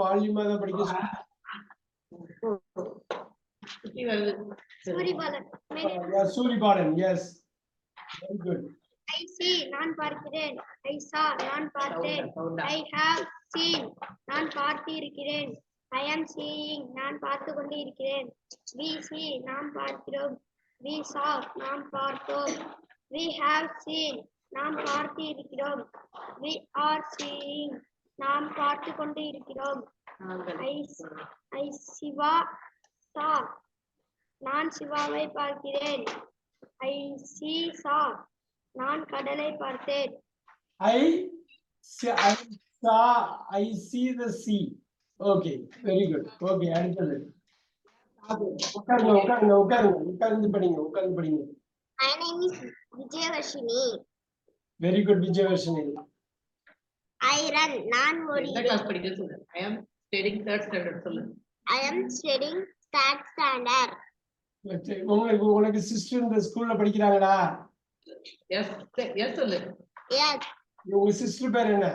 வால்யூமா தான் படிக்க சொல்லு. சுத்தி வருது Suribalan yes very good I see நான் பார்க்கிறேன் ஐ saw நான் பார்த்தேன் ஐ have seen நான் பார்த்து இருக்கிறேன் ஐ am seeing நான் பார்த்து கொண்டு இருக்கிறேன் we see நாம் பார்க்கிறோம் we saw நாம் பார்த்தோம் we have seen நாம் பார்த்து இருக்கிறோம் we are seeing. நாம் பார்த்து கொண்டு இருக்கிறோம். சிவா சா. நான் சிவாவை பார்க்கிறேன். ஐ சி சா. நான் கடலை பார்த்தேன். I I saw. I see the sea. Okay very good okay அடுத்தது. உட்காருங்க உட்காருங்க உட்காருங்க. உட்கார்ந்து படிங்க உட்கார்ந்து படிங்க. Vijayavarshini very good Vijayavarshini I run நான் ஓடுகிறேன் கிளாஸ் படிக்க சொல்லு I am studying third standard சொல்லு I am studying third standard. உங்களுக்கு உனக்கு சிஸ்டர் இந்த ஸ்கூல்ல படிக்கிறாங்களா எஸ் எஸ் சொல்லு. Yes. உங்க சிஸ்டர் பேர் என்ன?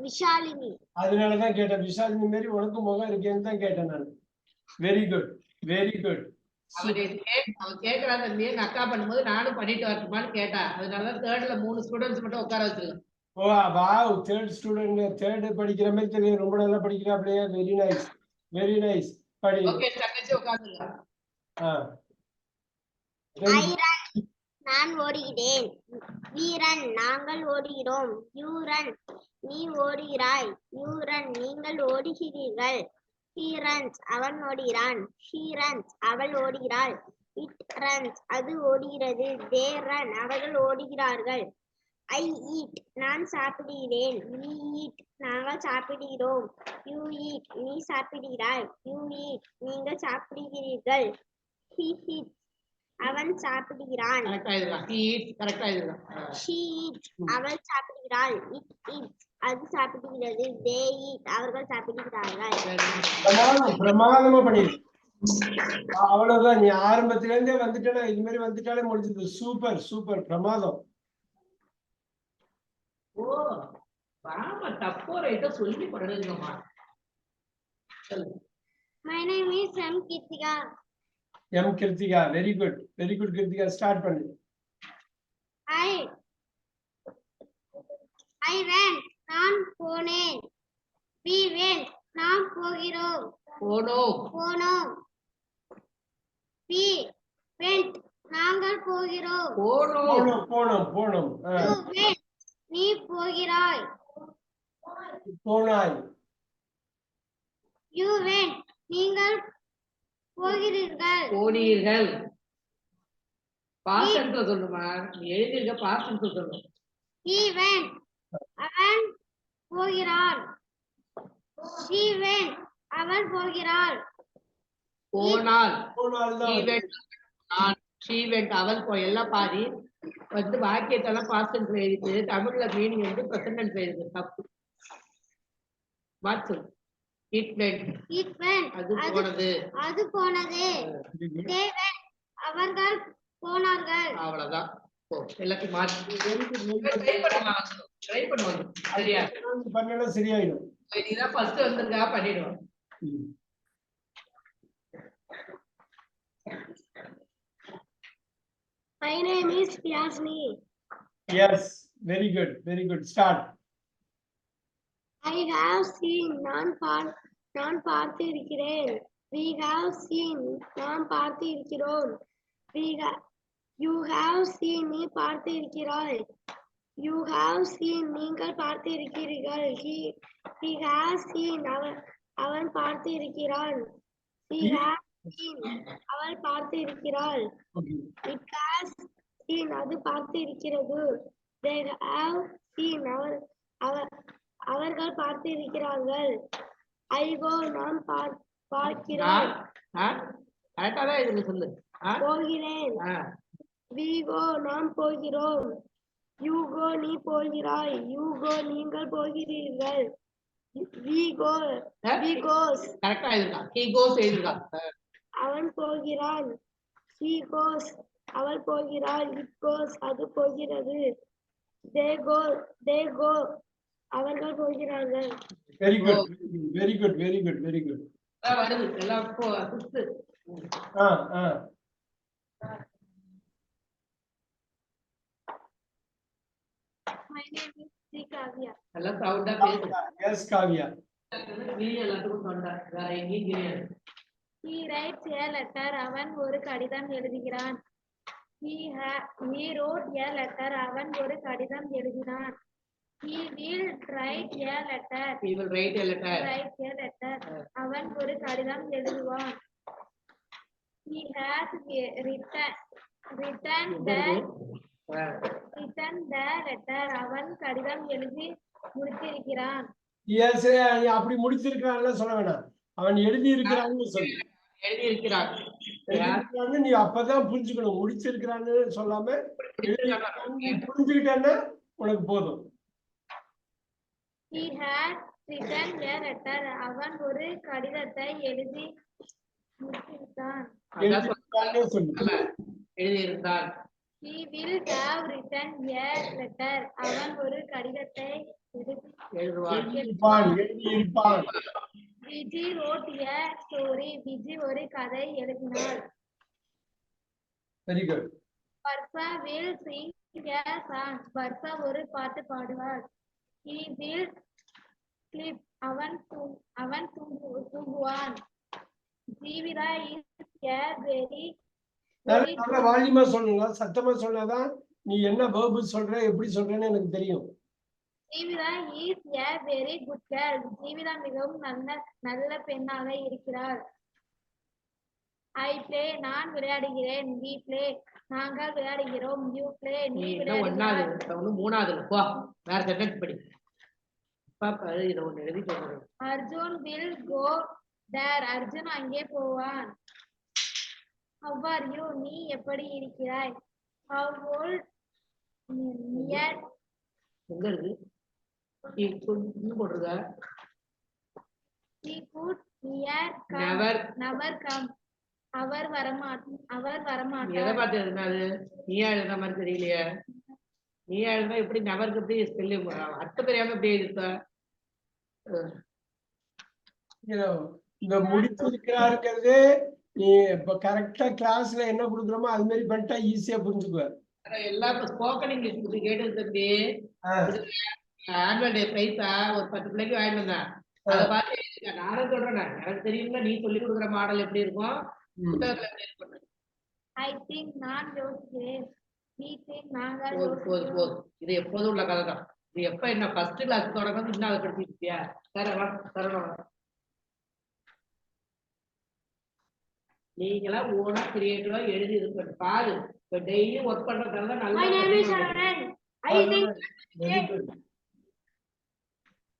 விஷாலினி அதனாலதான் கேட்டேன். விஷாலினி மாரி உனக்கு முகம் இருக்கேன்னு தான் கேட்டேன் நான். வெரி குட் வெரி குட் கேக்குறாங்க அக்கா பண்ணும்போது நானும் பண்ணிட்டு வரட்டுமான்னு கேட்டா. அதனாலதான் தேர்ட்ல மூணு ஸ்டூடெண்ட்ஸ் மட்டும் உட்கார வச்சிருக்கோம் oh wow third student third படிக்கிற மாதிரி தெரியும் ரொம்ப நல்லா படிக்கிறாப்லையா வெரி நைஸ் வெரி நைஸ் படி. ஓகே தங்கச்சி உட்காந்துருக்கா ஆ. நான் ஓடுகிறேன். Run. நாங்கள் ஓடுகிறோம். Run. நீ ஓடுகிறாய். Run. நீங்கள் ஓடுகிறீர்கள். Runs. அவன் ஓடுகிறான். Runs. அவள் ஓடுகிறாள். It runs. அது ஓடுகிறது. They run. அவர்கள் ஓடுகிறார்கள். I eat. நான் சாப்பிடுகிறேன். We eat. நாங்கள் சாப்பிடுகிறோம். You eat. நீ சாப்பிடுகிறாய். You eat. நீங்கள் சாப்பிடுகிறீர்கள். He eats. அவன் சாப்பிடுகிறான். ஹி அவள் சாப்பிடுகிறாள். It eats. அது சாப்பிடுகிறது. They eat. அவர்கள் சாப்பிடுகிறார்கள். அவ்வளவுதான். நீ ஆரம்பத்துல இருந்தே வந்துட்டேனா? இது மாதிரி வந்துட்டாலே முடிஞ்சது. Super super. பிரமாதம் ஓ ஆமா தப்போ ரைட்டோ சொல்லி பழகுங்கம்மா சொல்லு. My name is M. Kiruthika M Kiruthika very good very good Kiruthika start பண்ணு. I I went நான் போனேன். We went நாம் போகிறோம். போனோ போனோம். We went நாங்கள் போகிறோம். போனோ போனோம் போனோம் போனோம். நீ போகிறாய். போனாய். You went. நீங்கள் போகிறீர்கள். போனீர்கள். பாசன்ல சொல்லுமா நீ எழுதிருக்க பாசன் சொல்லணும் he went. அவன் போகிறான் she went. அவள் போகிறாள். போனால். தான் ஈவெண்ட் நான் ஷீவெண்ட் அவள் போ எல்லாம் பாதி. வந்து வாக்கியத்தெல்லாம் பாஸ்ட் எழுதிட்டு தமிழ்ல மீனிங் வந்து பிரசன்ட் எழுது தப்பு. மாத்து இட் வெண்ட் it went அது போனது. அது போனது. they went அவர்கள் போனார்கள். அவ்வளவுதான். போ எல்லாத்தையும் மாற்றி. ட்ரை பண்ணுவாங்க ட்ரை பண்ணுவாங்க சரியா? பண்ணனா சரியாயிடும். நீதான் ஃபர்ஸ்ட் வந்திருக்கா? பண்ணிடுவோம். ம். my name is Yasni yes very good very good. Start. I have seen நான் பார் நான் பார்த்து இருக்கிறேன் we have seen நாம் பார்த்து இருக்கிறோம் we ha you have seen நீ பார்த்து இருக்கிறாய் you have seen நீங்கள் பார்த்து இருக்கிறீர்கள் he he has seen அவன் அவன் பார்த்து இருக்கிறான் He- has seen அவள் பார்த்து இருக்கிறாள் it has seen அது பார்த்து இருக்கிறது they have seen அவர் அவர் அவர்கள் பார்த்து இருக்கிறார்கள் I go நாம் பார் பார்க்கிறோம் கரெக்டா தான் சொல்லு? போகிறேன். go நாம் போகிறோம். go நீ போகிறாய். go நீங்கள் போகிறீர்கள். we goes கரெக்டா அவன் போகிறான். அவள் போகிறாள். goes அது போகிறது. they go அவர்கள் போகிறார்கள் very good very good very good very good வருது எல்லாம். ஆ ஆ சவுண்டா பேசு எஸ் காவியா கிளி எல்லாத்துக்கும் சொன்னா வேற எங்கேயும் கிடையாது He writes a letter. அவன் ஒரு கடிதம் எழுதுகிறான். He ha he wrote a letter. அவன் ஒரு கடிதம் எழுதினான். He will write a letter. he will write a letter writes a letter. அவன் ஒரு கடிதம் எழுதுவான். He has written written the written the letter. அவன் கடிதம் எழுதி முடித்திருக்கிறான். எஸ் அப்படி முடிச்சிருக்கான்ல சொல்ல வேணாம் அவன் எழுதி இருக்கிறான்னு சொல்லு எழுதி எழுதியிருக்கிறான்னு நீ அப்பதான் புரிஞ்சுக்கணும் முடிச்சிருக்கிறான்னு சொல்லாம புரிஞ்சுக்கிட்டேன்னா உனக்கு போதும் He has written a letter. அவன் ஒரு கடிதத்தை எழுதி முடித்திருந்தான். அதான் சொல்றேன். எழுதியிருக்கிறான்னு சொல்லு எழுதி இருந்தார் He will have written a letter. அவன் ஒரு கடிதத்தை எழுதியிருப்பான் எழுதியிருப்பான் Viji wrote a story. Viji ஒரு கதை எழுதினார். Very good Varsha will sing a song. Varsha ஒரு பாட்டு பாடுவார். He will sleep. அவன் அவன் தூங்கு- தூங்குவான். Jeevitha is a very very நல்ல வால்யூமா சொல்லணும் சத்தமா சொன்னாதான் நீ என்ன வேர்பு சொல்ற எப்படி சொல்றேன்னு எனக்கு தெரியும் Jeevitha is a very good girl. Jeevitha மிகவும் நல்ல நல்ல பெண்ணாக இருக்கிறார். I play நான் விளையாடுகிறேன். We play நாங்கள் விளையாடுகிறோம். Play நீ நீ ஒன்னாவது ஒண்ணு மூணாவது போ வேற சென்டென்ஸ் படி பாப்பா இதை ஒண்ணு எழுதிட்டு வந்துடு. Arjun will go there. Arjun அங்கே போவான். How are you? நீ எப்படி இருக்கிறாய்? How old? Near எங்க இருக்கு நீ போட்டிருக்க could near come. Never. never come. அவர் வரமாட் அவர் நீ எதை வரமாட்டார். பார்த்து எழுதினாது நீயா எழுதுன மாதிரி தெரியலையே. நீயா எழுதுனா எப்படி நபருக்கு எப்படி ஸ்பெல்லி அர்த்தம் தெரியாம எப்படி know, இந்த முடிச்சிருக்கிறாருங்கிறது நீ இப்ப கரெக்டா கிளாஸ்ல என்ன கொடுக்குறோமோ அது மாதிரி பண்ணிட்டா ஈஸியா புரிஞ்சுக்குவார் எல்லாம் இப்ப ஸ்போக்கன் இங்கிலீஷ் பத்தி கேட்டது தம்பி. ஆனுவல் டே பிரைஸா ஒரு பத்து பிள்ளைக்கு வாங்கிட்டு வந்தேன் அதை பார்த்து. நானும் சொல்றேன் எனக்கு தெரியும்ல நீ சொல்லி கொடுக்குற மாடல் எப்படி இருக்கும்? I think நான் யோசிக்கிறேன். Think நாங்கள் போதும் போதும் யோசிக்கிறோம். போதும் இது எப்போதும் உள்ள கதை தான் இது எப்ப என்ன ஃபர்ஸ்ட் கிளாஸ் தொடங்கும் இன்னும் அதை படிச்சிருக்கியா தரலாம் தரணும் நீங்களா ஓனா கிரியேட்டிவா எழுதி இது பண்ணி பாரு இப்ப டெய்லி ஒர்க் பண்றதால My name is நல்லா Sharan. I think Very good.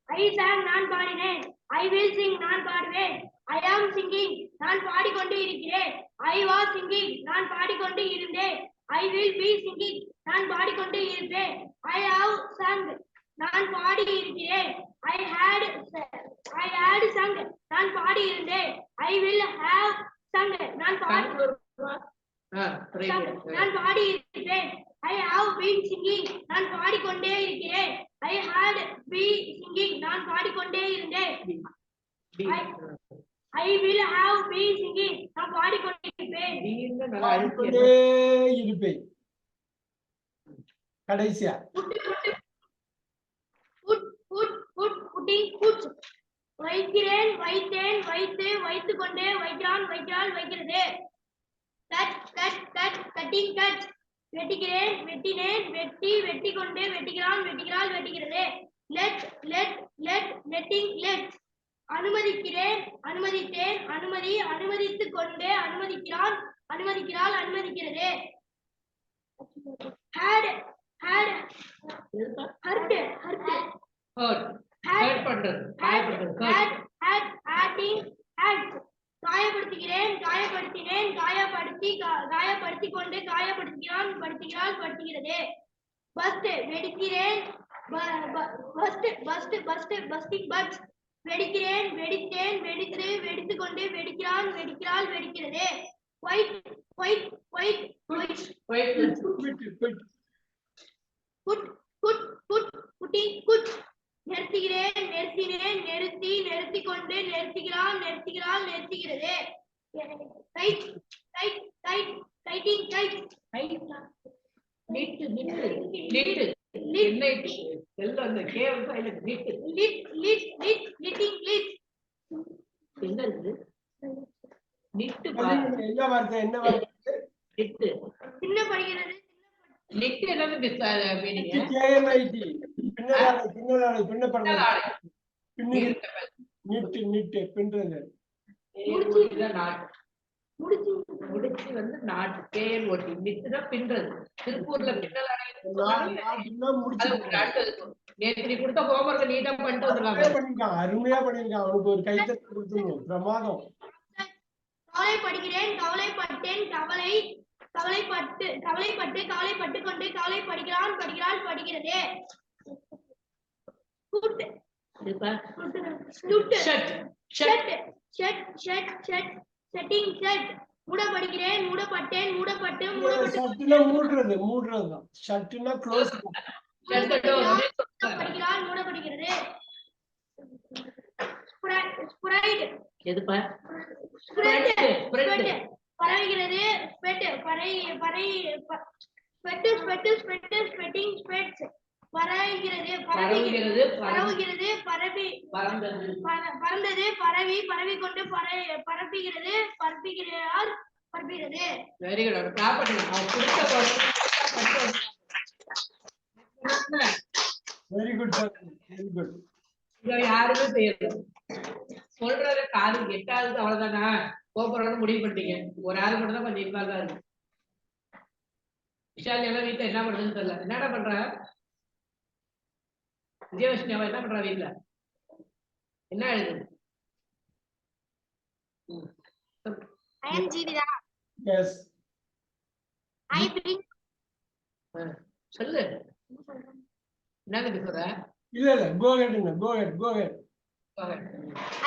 I sang நான் பாடினேன். I will sing நான் பாடுவேன். I am singing நான் பாடிக்கொண்டு இருக்கிறேன். I was singing நான் பாடிக்கொண்டு இருந்தேன். I will be singing நான் பாடிக்கொண்டு இருப்பேன். I have sung நான் பாடி இருக்கிறேன். I had I had sung நான் பாடி இருந்தேன். I will have sung நான் பாடி நான் பாடி இருக்கிறேன். I have been singing நான் பாடிக்கொண்டே இருக்கிறேன். I had been singing நான் பாடிக்கொண்டே இருந்தேன். I will have been singing நான் பாடிக்கொண்டே இருப்பேன். ன்னு நல்லா பாடிக்கொண்டே இருப்பேன். கடைசியா. வைக்கிறேன் வைத்தேன் வைத்து வைத்துக் கொண்டே வைக்கிறான் வைக்கிறாள் வைக்கிறது. Cut cut cut cutting cut வெட்டுகிறேன் வெட்டினேன் வெட்டி வெட்டி கொண்டே வெட்டுகிறான் வெட்டுகிறாள் வெட்டுகிறது let let let letting let அனுமதிக்கிறேன் அனுமதித்தேன் அனுமதி அனுமதித்துக் கொண்டே அனுமதிக்கிறான் அனுமதிக்கிறாள் அனுமதிக்கிறது. Had had hurt hurt Hurt. had பண்றது. காயப்படுறது. Had Hurt. had had adding had காயப்படுத்துகிறேன் காயப்படுத்தினேன் காயப்படுத்தி கா- காயப்படுத்திக் கொண்டு காயப்படுத்துகிறான் படுத்துகிறாள் படுத்துகிறது. Burst வெடிக்கிறேன். Burst burst burst bursting but வெடிக்கிறேன் வெடித்தேன் வெடித்து வெடித்துக் கொண்டு வெடிக்கிறான் வெடிக்கிறாள் வெடிக்கிறது white white white. Good good good குட்டி குட் நிறுத்துகிறேன் நிறுத்தினேன் நிறுத்தி நிறுத்திக் கொண்டு நிறுத்துகிறாள் நிறுத்துகிறாள் நிறுத்துகிறது tight tight tight tighting tight knit knit knit என்ன இட்டு? எல்லாம் அந்த கேவல் silent knit lit lit lit litting lit என்ன சொல்லுங்க, என்ன வார்த்தை? என்ன வார்த்தை? நிட்டு. சின்ன படிக்கிறது? நிட்டு என்னது? Miss meaning K N I T. பின்னலாடை பின்னலாடை பின்னப்படுறது பின்னி நிட்டு நிட்டு பின்றது. முடிச்சு வந்து நாட்டு கேஎல் ஓட்டி நிட்டுதான் பின்றது திருப்பூர்ல பின்னல் முடிச்சு நேற்று நீ கொடுத்த ஹோம்ஒர்க் நீட்டா பண்ணிட்டு பண்ணிருக்கான் அருமையா பண்ணிருக்கான் அவனுக்கு ஒரு கைத்தட்டு கொடுத்துருவோம் பிரமாதம். கவலைப்படுகிறேன் கவலைப்பட்டேன் கவலை கவலைப்பட்டு கவலைப்பட்டு கவலைப்பட்டு கொண்டு கவலைப்படுகிறான் படுகிறாள் படுகிறது. Good good shut shut shut shut shut shut setting shut மூடப்படுகிறேன் மூடப்பட்டேன் மூடப்பட்டு மூடப்பட்டு. ஷர்ட்னா மூடுறது மூடுறதுதான். ஷர்ட்னா க்ளோஸ் மூடப்படுகிறாள் மூடப்படுகிறது. ஸ்ப்ரைட் எதுப்பா? ஸ்ப்ரெட். ஸ்ப்ரெட் பரவுகிறது ஸ்ப்ரெட் பறை பறை spread spread spread spreading spreads பரவுகிறது பரவி பரவுகிறது பரவு- பரவுகிறது பரவி பறந்தது பர- பறந்தது பரவி பரவி கொண்டு பர- பரப்புகிறது பரப்புகிறார் பரப்புகிறது. வெரி குட் அவர் clap very good very good இதை யாருமே செய்யல. சொல்றத காது எட்டாவது அவ்வளவுதானா? போறோம்னு முடிவு பண்ணிட்டீங்க. ஒரு ஆள் மட்டும் தான் கொஞ்சம் இன்வால்வா இருக்கு. விஷால் எல்லாம் வீட்டுல என்ன பண்றதுன்னு தெரியல. என்னடா பண்ற? விஜயலட்சுமி என்ன பண்றா வீட்டுல என்ன எழுது. I am Jeevitha yes I bring சொல்லு. என்னங்க சொல்ற? இல்ல இல்ல go ahead go ahead go ahead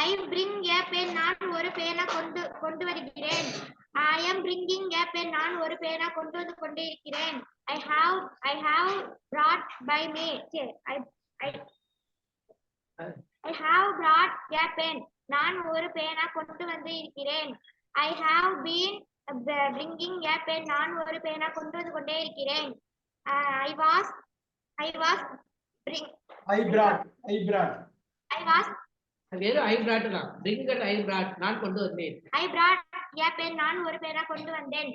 I bring a pen நான் ஒரு பேனா கொண்டு கொண்டு வருகிறேன். I am bringing a pen நான் ஒரு பேனா கொண்டு வந்து கொண்டே இருக்கிறேன். I have I have brought by me I I have brought a pen நான் ஒரு பேனா கொண்டு வந்து இருக்கிறேன் I have been bringing a pen நான் ஒரு பேனா கொண்டு வந்து கொண்டே இருக்கிறேன். I was I was bring I brought I brought I was வெறும் ஐ பிராட் தான் பிரிங்கட் ஐ பிராட் நான் கொண்டு வந்தேன். ஐ brought a pen. நான் ஒரு பேனா கொண்டு வந்தேன்.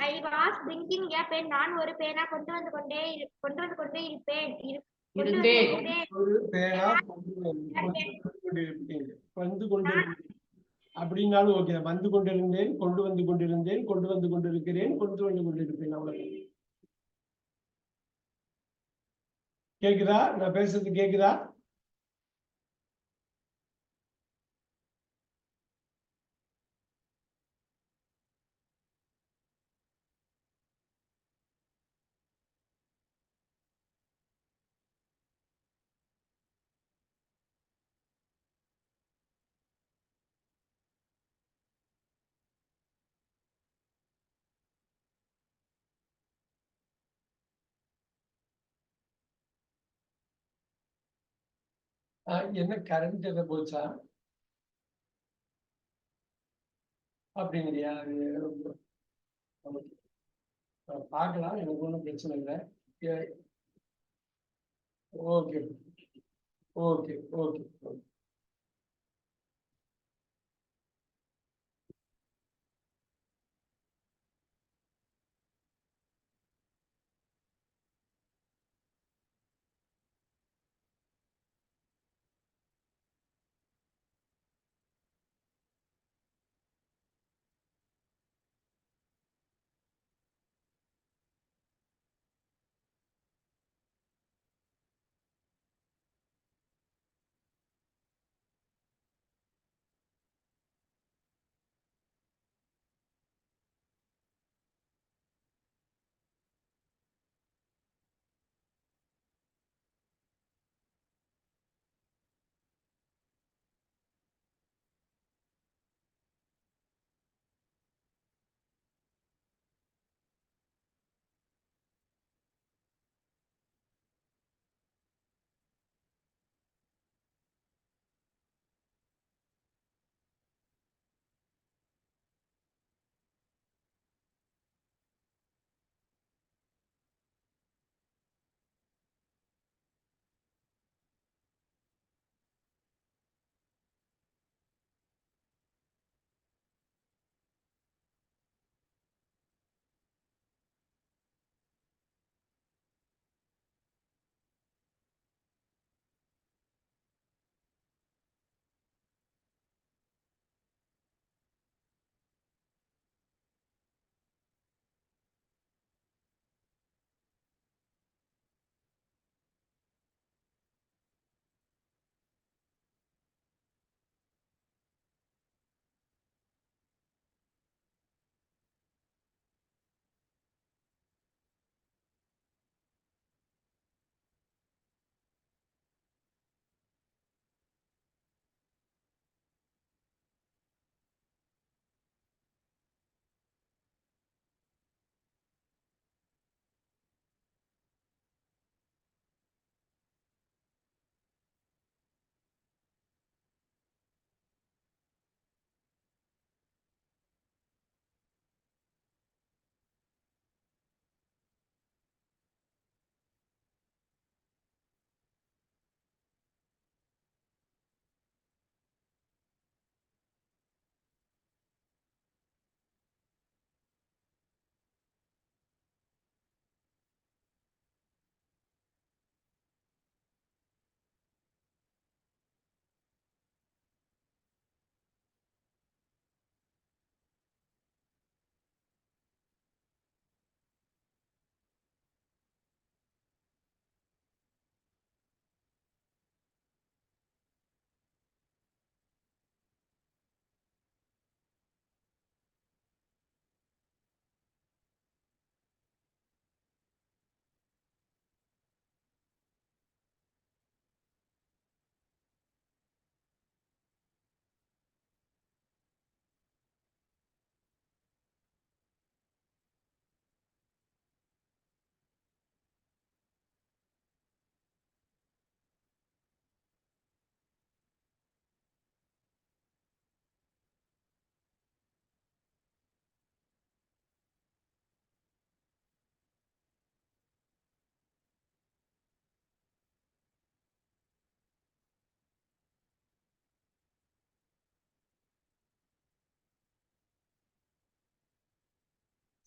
I was bringing a pen. நான் ஒரு பேனா கொண்டு வந்து கொண்டே இரு- கொண்டு வந்து கொண்டே இருப்பேன். கொண்டு ஒரு பேனா கொண்டு வந்து வந்து கொண்டிருந்தேன். அப்படின்னாலும் ஓகே வந்து கொண்டிருந்தேன் கொண்டு வந்து கொண்டிருந்தேன் கொண்டு வந்து கொண்டிருக்கிறேன் கொண்டு வந்து கொண்டிருப்பேன் அவ்வளவு கேக்குதா? நான் பேசுறது கேக்குதா? என்ன கரண்ட் எதை போச்சா? அப்படிங்கிறியா? அது பார்க்கலாம் எனக்கு ஒன்றும் பிரச்சனை இல்லை. Okay okay okay okay.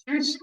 Cheers.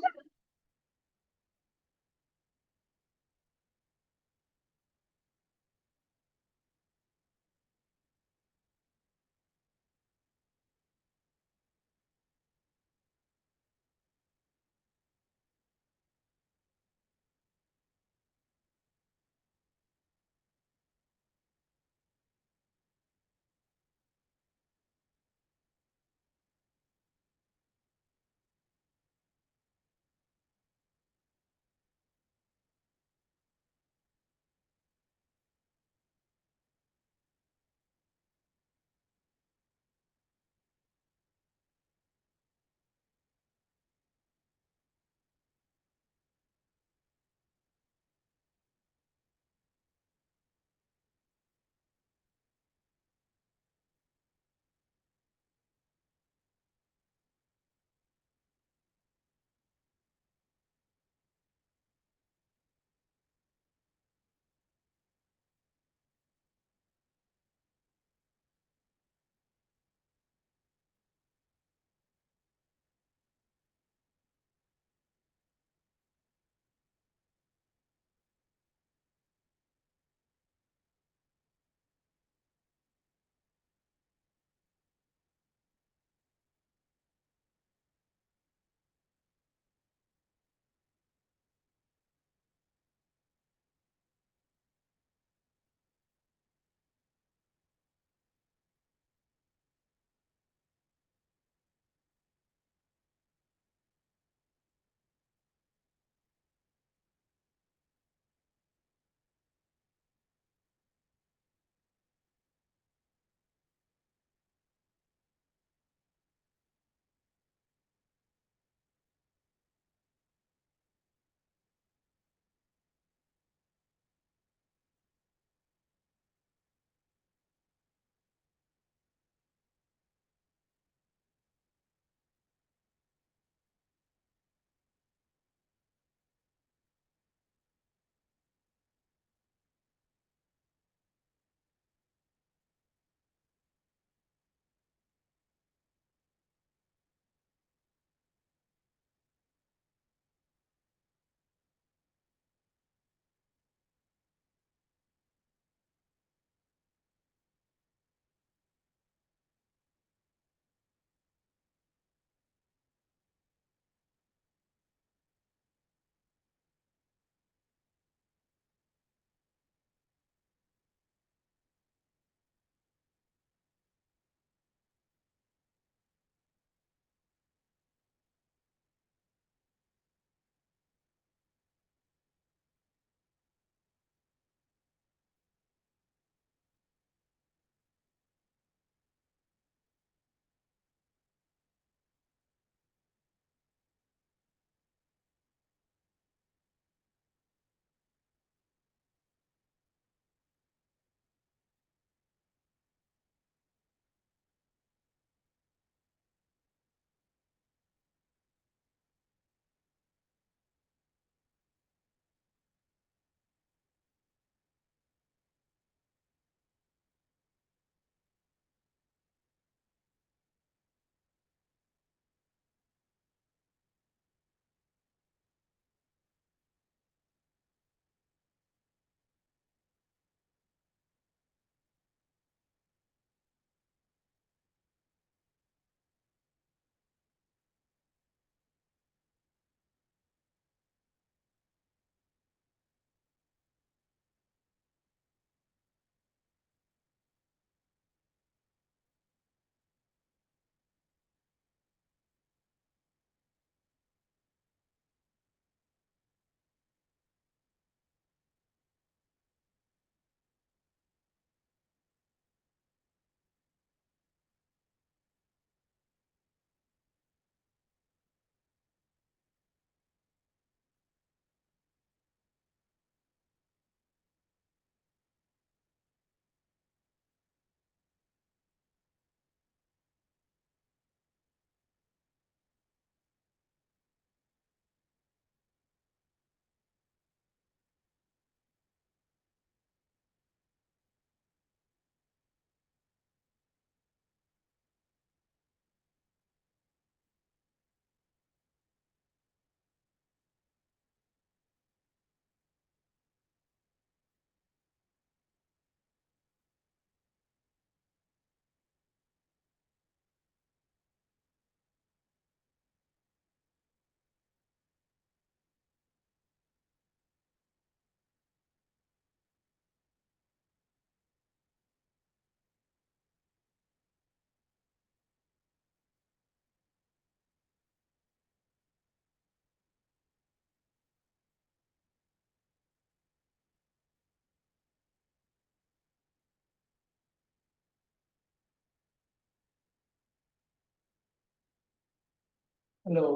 Hello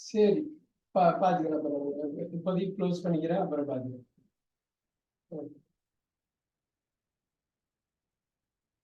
சரி பா பாத்துக்கிறேன் அப்புறம் இப்போதைக்கு க்ளோஸ் பண்ணிக்கிறேன் அப்புறம் பாத்துக்கிறேன்.